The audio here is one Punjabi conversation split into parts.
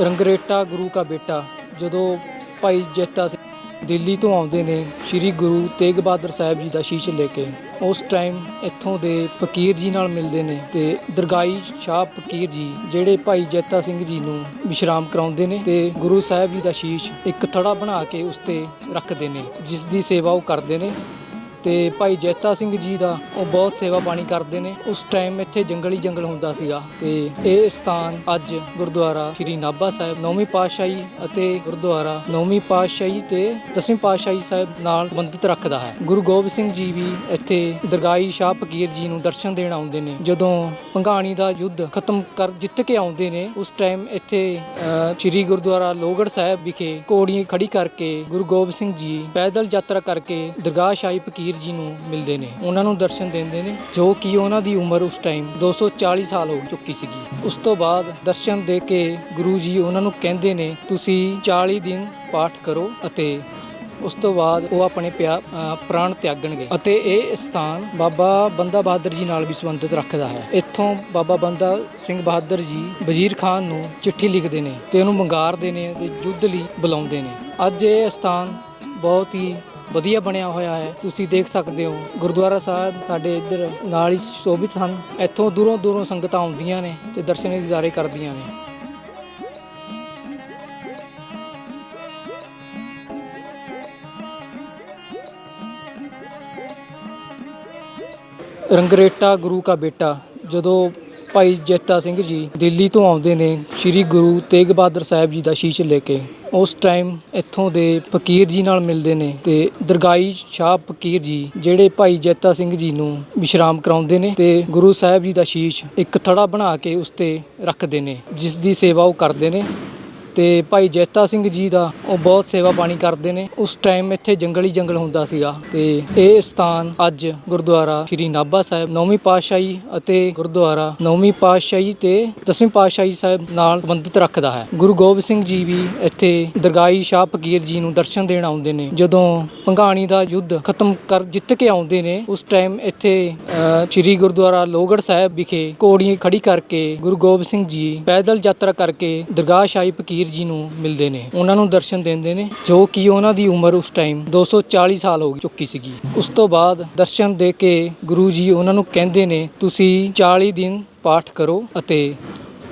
ਰੰਗਰੇਟਾ ਗੁਰੂ ਕਾ ਬੇਟਾ, ਜਦੋਂ ਭਾਈ ਜੈਤਾ ਸਿੰਘ ਦਿੱਲੀ ਤੋਂ ਆਉਂਦੇ ਨੇ, ਸ੍ਰੀ ਗੁਰੂ ਤੇਗ ਬਹਾਦਰ ਸਾਹਿਬ ਜੀ ਦਾ ਸ਼ੀਸ਼ ਲੈ ਕੇ, ਉਸ ਟਾਈਮ ਇੱਥੋਂ ਦੇ ਫਕੀਰ ਜੀ ਨਾਲ ਮਿਲਦੇ ਨੇ ਤੇ ਦਰਗਾਈ ਸ਼ਾਹ ਫਕੀਰ ਜੀ, ਜਿਹੜੇ ਭਾਈ ਜੈਤਾ ਸਿੰਘ ਜੀ ਨੂੰ ਵਿਸ਼ਰਾਮ ਕਰਾਉਂਦੇ ਨੇ ਤੇ ਗੁਰੂ ਸਾਹਿਬ ਜੀ ਦਾ ਸ਼ੀਸ਼ ਇੱਕ ਥੜਾ ਬਣਾ ਕੇ ਉਸ ਤੇ ਰੱਖਦੇ ਨੇ, ਜਿਸ ਦੀ ਸੇਵਾ ਉਹ ਕਰਦੇ ਨੇ। ਤੇ ਭਾਈ ਜੈਤਾ ਸਿੰਘ ਜੀ ਦਾ ਉਹ ਬਹੁਤ ਸੇਵਾ ਪਾਣੀ ਕਰਦੇ ਨੇ। ਉਸ ਟਾਈਮ ਇੱਥੇ ਜੰਗਲੀ ਜੰਗਲ ਹੁੰਦਾ ਸੀਗਾ ਤੇ ਇਹ ਸਥਾਨ ਅੱਜ ਗੁਰਦੁਆਰਾ ਸ੍ਰੀ ਨਾਭਾ ਸਾਹਿਬ ਨੌਵੀਂ ਪਾਤਸ਼ਾਹੀ ਅਤੇ ਗੁਰਦੁਆਰਾ ਨੌਵੀਂ ਪਾਤਸ਼ਾਹੀ ਤੇ ਦਸਵੀਂ ਪਾਤਸ਼ਾਹੀ ਸਾਹਿਬ ਨਾਲ ਸੰਬੰਧਿਤ ਰੱਖਦਾ ਹੈ। ਗੁਰੂ ਗੋਬਿੰਦ ਸਿੰਘ ਜੀ ਵੀ ਇੱਥੇ ਦਰਗਾਹੀ ਸ਼ਾਹ ਫਕੀਰ ਜੀ ਨੂੰ ਦਰਸ਼ਨ ਦੇਣ ਆਉਂਦੇ ਨੇ। ਜਦੋਂ ਭੰਗਾਣੀ ਦਾ ਯੁੱਧ ਖਤਮ ਕਰ ਜਿੱਤ ਕੇ ਆਉਂਦੇ ਨੇ, ਉਸ ਟਾਈਮ ਇੱਥੇ ਸ੍ਰੀ ਗੁਰਦੁਆਰਾ ਲੋਹਗੜ੍ਹ ਸਾਹਿਬ ਵਿਖੇ ਘੋੜੀਆਂ ਖੜੀ ਕਰਕੇ ਗੁਰੂ ਗੋਬਿੰਦ ਸਿੰਘ ਜੀ ਪੈਦਲ ਯਾਤਰਾ ਕਰਕੇ ਦਰਗਾਹ ਸ਼ਾਹੀ ਫਕੀਰ ਜੀ ਨੂੰ ਮਿਲਦੇ ਨੇ, ਉਹਨਾਂ ਨੂੰ ਦਰਸ਼ਨ ਦਿੰਦੇ ਨੇ, ਜੋ ਕਿ ਉਹਨਾਂ ਦੀ ਉਮਰ ਉਸ ਟਾਈਮ 240 ਸਾਲ ਹੋ ਚੁੱਕੀ ਸੀਗੀ। ਉਸ ਤੋਂ ਬਾਅਦ ਦਰਸ਼ਨ ਦੇ ਕੇ ਗੁਰੂ ਜੀ ਉਹਨਾਂ ਨੂੰ ਕਹਿੰਦੇ ਨੇ, ਤੁਸੀਂ 40 ਦਿਨ ਪਾਠ ਕਰੋ ਅਤੇ ਉਸ ਤੋਂ ਬਾਅਦ ਉਹ ਆਪਣੇ ਪਿਆ ਪ੍ਰਾਣ ਤਿਆਗਣਗੇ। ਅਤੇ ਇਹ ਸਥਾਨ ਬਾਬਾ ਬੰਦਾ ਬਹਾਦਰ ਜੀ ਨਾਲ ਵੀ ਸੰਬੰਧਿਤ ਰੱਖਦਾ ਹੈ। ਇੱਥੋਂ ਬਾਬਾ ਬੰਦਾ ਸਿੰਘ ਬਹਾਦਰ ਜੀ ਵਜ਼ੀਰ ਖਾਨ ਨੂੰ ਚਿੱਠੀ ਲਿਖਦੇ ਨੇ ਤੇ ਉਹਨੂੰ ਮੰਗਾਰਦੇ ਨੇ ਤੇ ਯੁੱਧ ਲਈ ਬੁਲਾਉਂਦੇ ਨੇ। ਅੱਜ ਇਹ ਸਥਾਨ ਬਹੁਤ ਹੀ ਵਧੀਆ ਬਣਿਆ ਹੋਇਆ ਹੈ। ਤੁਸੀਂ ਦੇਖ ਸਕਦੇ ਹੋ, ਗੁਰਦੁਆਰਾ ਸਾਹਿਬ ਸਾਡੇ ਇੱਧਰ ਨਾਲ ਹੀ ਸ਼ੋਭਿਤ ਹਨ। ਇੱਥੋਂ ਦੂਰੋਂ ਦੂਰੋਂ ਸੰਗਤਾਂ ਆਉਂਦੀਆਂ ਨੇ ਤੇ ਦਰਸ਼ਨ ਦੀਦਾਰੇ ਕਰਦੀਆਂ ਨੇ। ਰੰਗਰੇਟਾ ਗੁਰੂ ਕਾ ਬੇਟਾ, ਜਦੋਂ ਭਾਈ ਜੈਤਾ ਸਿੰਘ ਜੀ ਦਿੱਲੀ ਤੋਂ ਆਉਂਦੇ ਨੇ ਸ੍ਰੀ ਗੁਰੂ ਤੇਗ ਬਹਾਦਰ ਸਾਹਿਬ ਜੀ ਦਾ ਸ਼ੀਸ਼ ਲੈ ਕੇ। ਉਸ ਟਾਈਮ ਇੱਥੋਂ ਦੇ ਫਕੀਰ ਜੀ ਨਾਲ ਮਿਲਦੇ ਨੇ ਤੇ ਦਰਗਾਈ ਸ਼ਾਹ ਫਕੀਰ ਜੀ ਜਿਹੜੇ ਭਾਈ ਜੈਤਾ ਸਿੰਘ ਜੀ ਨੂੰ ਵਿਸ਼ਰਾਮ ਕਰਾਉਂਦੇ ਨੇ ਤੇ ਗੁਰੂ ਸਾਹਿਬ ਜੀ ਦਾ ਸ਼ੀਸ਼ ਇੱਕ ਥੜਾ ਬਣਾ ਕੇ ਉਸ ਤੇ ਰੱਖਦੇ ਨੇ, ਜਿਸ ਦੀ ਸੇਵਾ ਉਹ ਕਰਦੇ ਨੇ। ਤੇ ਭਾਈ ਜੈਤਾ ਸਿੰਘ ਜੀ ਦਾ ਉਹ ਬਹੁਤ ਸੇਵਾ ਪਾਣੀ ਕਰਦੇ ਨੇ। ਉਸ ਟਾਈਮ ਇੱਥੇ ਜੰਗਲੀ ਜੰਗਲ ਹੁੰਦਾ ਸੀਗਾ ਤੇ ਇਹ ਸਥਾਨ ਅੱਜ ਗੁਰਦੁਆਰਾ ਸ੍ਰੀ ਨਾਭਾ ਸਾਹਿਬ ਨੌਵੀਂ ਪਾਤਸ਼ਾਹੀ ਅਤੇ ਗੁਰਦੁਆਰਾ ਨੌਵੀਂ ਪਾਤਸ਼ਾਹੀ ਤੇ ਦਸਵੀਂ ਪਾਤਸ਼ਾਹੀ ਸਾਹਿਬ ਨਾਲ ਸੰਬੰਧਿਤ ਰੱਖਦਾ ਹੈ। ਗੁਰੂ ਗੋਬਿੰਦ ਸਿੰਘ ਜੀ ਵੀ ਇੱਥੇ ਦਰਗਾਹੀ ਸ਼ਾਹ ਫਕੀਰ ਜੀ ਨੂੰ ਦਰਸ਼ਨ ਦੇਣ ਆਉਂਦੇ ਨੇ। ਜਦੋਂ ਭੰਗਾਣੀ ਦਾ ਯੁੱਧ ਖਤਮ ਕਰ ਜਿੱਤ ਕੇ ਆਉਂਦੇ ਨੇ, ਉਸ ਟਾਈਮ ਇੱਥੇ ਸ੍ਰੀ ਗੁਰਦੁਆਰਾ ਲੋਹਗੜ੍ਹ ਸਾਹਿਬ ਵਿਖੇ ਘੋੜੀਆਂ ਖੜੀ ਕਰਕੇ ਗੁਰੂ ਗੋਬਿੰਦ ਸਿੰਘ ਜੀ ਪੈਦਲ ਯਾਤਰਾ ਕਰਕੇ ਦਰਗਾਹ ਸ਼ਾਹੀ ਫਕੀਰ ਜੀ ਨੂੰ ਮਿਲਦੇ ਨੇ। ਉਹਨਾਂ ਨੂੰ ਦਰਸ਼ਨ ਦਿੰਦੇ ਨੇ, ਜੋ ਕਿ ਉਹਨਾਂ ਦੀ ਉਮਰ ਉਸ ਟਾਈਮ 240 ਸਾਲ ਹੋ ਚੁੱਕੀ ਸੀਗੀ। ਉਸ ਤੋਂ ਬਾਅਦ ਦਰਸ਼ਨ ਦੇ ਕੇ ਗੁਰੂ ਜੀ ਉਹਨਾਂ ਨੂੰ ਕਹਿੰਦੇ ਨੇ, ਤੁਸੀਂ 40 ਦਿਨ ਪਾਠ ਕਰੋ ਅਤੇ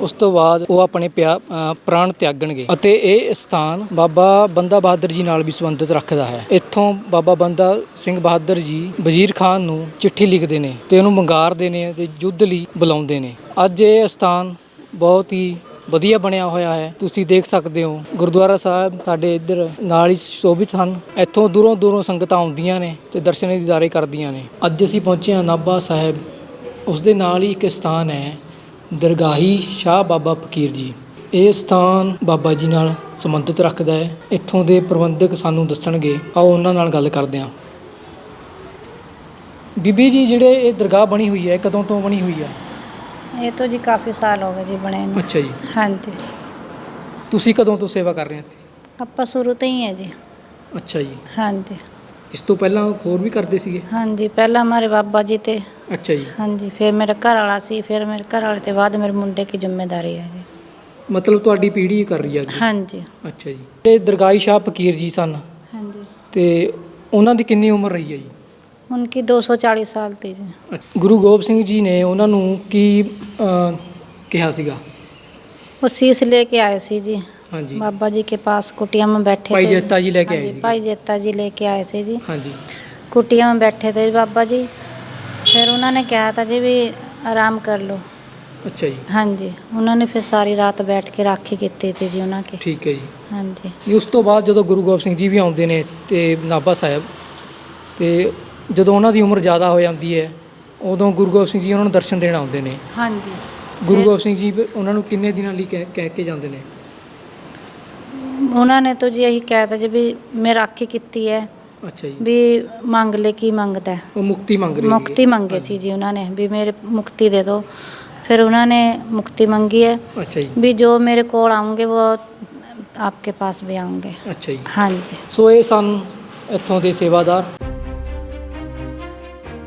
ਉਸ ਤੋਂ ਬਾਅਦ ਉਹ ਆਪਣੇ ਪਿਆ ਪ੍ਰਾਣ ਤਿਆਗਣਗੇ। ਅਤੇ ਇਹ ਸਥਾਨ ਬਾਬਾ ਬੰਦਾ ਬਹਾਦਰ ਜੀ ਨਾਲ ਵੀ ਸੰਬੰਧਿਤ ਰੱਖਦਾ ਹੈ। ਇੱਥੋਂ ਬਾਬਾ ਬੰਦਾ ਸਿੰਘ ਬਹਾਦਰ ਜੀ ਵਜ਼ੀਰ ਖਾਨ ਨੂੰ ਚਿੱਠੀ ਲਿਖਦੇ ਨੇ ਤੇ ਉਹਨੂੰ ਮੰਗਾਰਦੇ ਨੇ ਤੇ ਯੁੱਧ ਲਈ ਬੁਲਾਉਂਦੇ ਨੇ। ਅੱਜ ਇਹ ਸਥਾਨ ਬਹੁਤ ਹੀ ਵਧੀਆ ਬਣਿਆ ਹੋਇਆ ਹੈ। ਤੁਸੀਂ ਦੇਖ ਸਕਦੇ ਹੋ, ਗੁਰਦੁਆਰਾ ਸਾਹਿਬ ਸਾਡੇ ਇੱਧਰ ਨਾਲ ਹੀ ਸ਼ੋਭਿਤ ਹਨ। ਇੱਥੋਂ ਦੂਰੋਂ ਦੂਰੋਂ ਸੰਗਤਾਂ ਆਉਂਦੀਆਂ ਨੇ ਤੇ ਦਰਸ਼ਨ ਦੀਦਾਰੇ ਕਰਦੀਆਂ ਨੇ। ਅੱਜ ਅਸੀਂ ਪਹੁੰਚੇ ਹਾਂ ਨਾਭਾ ਸਾਹਿਬ। ਉਸ ਦੇ ਨਾਲ ਹੀ ਇੱਕ ਸਥਾਨ ਹੈ, ਦਰਗਾਹੀ ਸ਼ਾਹ ਬਾਬਾ ਫਕੀਰ ਜੀ। ਇਹ ਸਥਾਨ ਬਾਬਾ ਜੀ ਨਾਲ ਸੰਬੰਧਿਤ ਰੱਖਦਾ ਹੈ। ਇੱਥੋਂ ਦੇ ਪ੍ਰਬੰਧਕ ਸਾਨੂੰ ਦੱਸਣਗੇ। ਆਓ ਉਹਨਾਂ ਨਾਲ ਗੱਲ ਕਰਦੇ ਹਾਂ। ਬੀਬੀ ਜੀ, ਜਿਹੜੇ ਇਹ ਦਰਗਾਹ ਬਣੀ ਹੋਈ ਹੈ, ਕਦੋਂ ਤੋਂ ਬਣੀ ਹੋਈ ਹੈ? ਇਹ ਤਾਂ ਜੀ ਕਾਫੀ ਸਾਲ ਹੋ ਗਏ ਜੀ ਬਣੇ ਨੂੰ। ਅੱਛਾ ਜੀ। ਹਾਂਜੀ। ਤੁਸੀਂ ਕਦੋਂ ਤੋਂ ਸੇਵਾ ਕਰ ਰਹੇ ਹੋ ਇੱਥੇ? ਆਪਾਂ ਸ਼ੁਰੂ ਤੋਂ ਹੀ ਹੈ ਜੀ। ਅੱਛਾ ਜੀ। ਹਾਂਜੀ। ਇਸ ਤੋਂ ਪਹਿਲਾਂ ਹੋਰ ਵੀ ਕਰਦੇ ਸੀਗੇ? ਹਾਂਜੀ ਪਹਿਲਾਂ ਹਮਾਰੇ ਬਾਬਾ ਜੀ ਤੇ। ਅੱਛਾ ਜੀ। ਹਾਂਜੀ ਫਿਰ ਮੇਰਾ ਘਰ ਵਾਲਾ ਸੀ ਫਿਰ ਮੇਰੇ ਘਰ ਵਾਲੇ ਤੇ ਬਾਅਦ ਮੇਰੇ ਮੁੰਡੇ ਕੀ ਜ਼ਿੰਮੇਵਾਰੀ ਹੈ ਜੀ। ਮਤਲਬ ਤੁਹਾਡੀ ਪੀੜ੍ਹੀ ਹੀ ਕਰ ਰਹੀ ਹੈ ਅੱਗੇ ਹਾਂਜੀ। ਅੱਛਾ ਜੀ। ਇਹ ਦਰਗਾਹੀ ਸ਼ਾਹ ਫਕੀਰ ਜੀ ਸਨ। ਹਾਂਜੀ। ਤੇ ਉਹਨਾਂ ਦੀ ਕਿੰਨੀ ਉਮਰ ਰਹੀ ਹੈ ਜੀ? ਉਨਕੀ 240 ਸਾਲ ਤੀ ਜੀ ਅੱਛਾ। ਗੁਰੂ ਗੋਬਿੰਦ ਸਿੰਘ ਜੀ ਨੇ ਉਹਨਾਂ ਨੂੰ ਕੀ ਅਹ, ਕਿਹਾ ਸੀਗਾ वो शीश लेके आए सी जी ਹਾਂਜੀ बाबा जी के पास कुटिया में बैठे ਭਾਈ थे ਜੈਤਾ ਜੀ ਲੈ ਕੇ ਆਏ हाँ जी, ਸੀਗੇ भाई जेता जी लेके आए थे जी ਹਾਂਜੀ कुटिया में बैठे थे बाबा जी फिर उन्होंने कहा था जी भी आराम कर लो ਅੱਛਾ ਜੀ हाँ जी उन्होंने फिर सारी रात बैठ के राखी की थी जी उन्होंने ਠੀਕ ਹੈ ਜੀ हाँ जी ਜੀ, ਉਸ ਤੋਂ ਬਾਅਦ ਜਦੋਂ ਗੁਰੂ ਗੋਬਿੰਦ ਸਿੰਘ ਜੀ ਵੀ ਆਉਂਦੇ ਨੇ ਤੇ ਨਾਭਾ ਸਾਹਿਬ ਤੇ ਜਦੋਂ ਉਹਨਾਂ ਦੀ ਉਮਰ ਜ਼ਿਆਦਾ ਹੋ ਜਾਂਦੀ ਹੈ ਉਦੋਂ ਗੁਰੂ ਗੋਬਿੰਦ ਸਿੰਘ ਜੀ ਉਹਨਾਂ ਨੂੰ ਦਰਸ਼ਨ ਦੇਣ ਆਉਂਦੇ ਨੇ। ਹਾਂਜੀ। ਗੁਰੂ ਗੋਬਿੰਦ ਸਿੰਘ ਜੀ ਉਹਨਾਂ ਨੂੰ ਕਿੰਨੇ ਦਿਨਾਂ ਲਈ ਕਹਿ ਕੇ ਜਾਂਦੇ ਨੇ? ਉਹਨਾਂ ਨੇ ਤਾਂ ਜੀ ਇਹੀ ਕਹਿਤਾ ਜੀ ਵੀ ਮੈਂ ਰਾਖੀ ਕੀਤੀ ਹੈ। ਅੱਛਾ ਜੀ। ਵੀ ਮੰਗ ਲੈ ਕੀ ਮੰਗਦਾ। ਉਹ ਮੁਕਤੀ ਮੰਗ ਰਹੀ ਹੈ। ਮੁਕਤੀ ਮੰਗੇ ਸੀ ਜੀ ਉਹਨਾਂ ਨੇ ਵੀ ਮੇਰੇ ਮੁਕਤੀ ਦੇ ਦਿਓ। ਫਿਰ ਉਹਨਾਂ ਨੇ ਮੁਕਤੀ ਮੰਗੀ ਹੈ। ਅੱਛਾ ਜੀ। ਵੀ ਜੋ ਮੇਰੇ ਕੋਲ ਆਉਂਗੇ ਉਹ ਆਪਕੇ ਪਾਸ ਵੀ ਆਉਂਗੇ। ਅੱਛਾ ਜੀ। ਹਾਂਜੀ। ਸੋ ਇਹ ਸਨ ਇੱਥੋਂ ਦੇ ਸੇਵਾਦਾਰ।